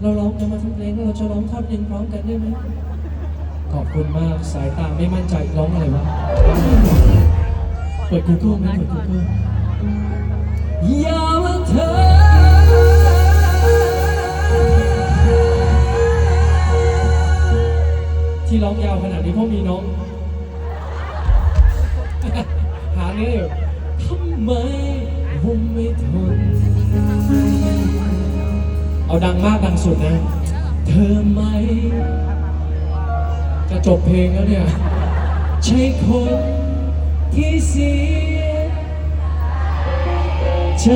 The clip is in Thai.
เราล้อจะมาทำเพลงเราจะร้องเท่าไหร่พร้อมกันได้ไหมขอบคุณมากสายตาไม่มั่นใจร้องอะไรวะเปิด Google ไหมเปิด Google อย่าว่าเธอ ที่ร้องยาวขนาดนี้เพราะมีน้อง หาเนื้ออยู่ทำไมผมไม่ทน เอาดังมากดังสุดนะ เธอไหม จะจบเพลงแล้วเนี่ย ใช่คนที่เสียใจ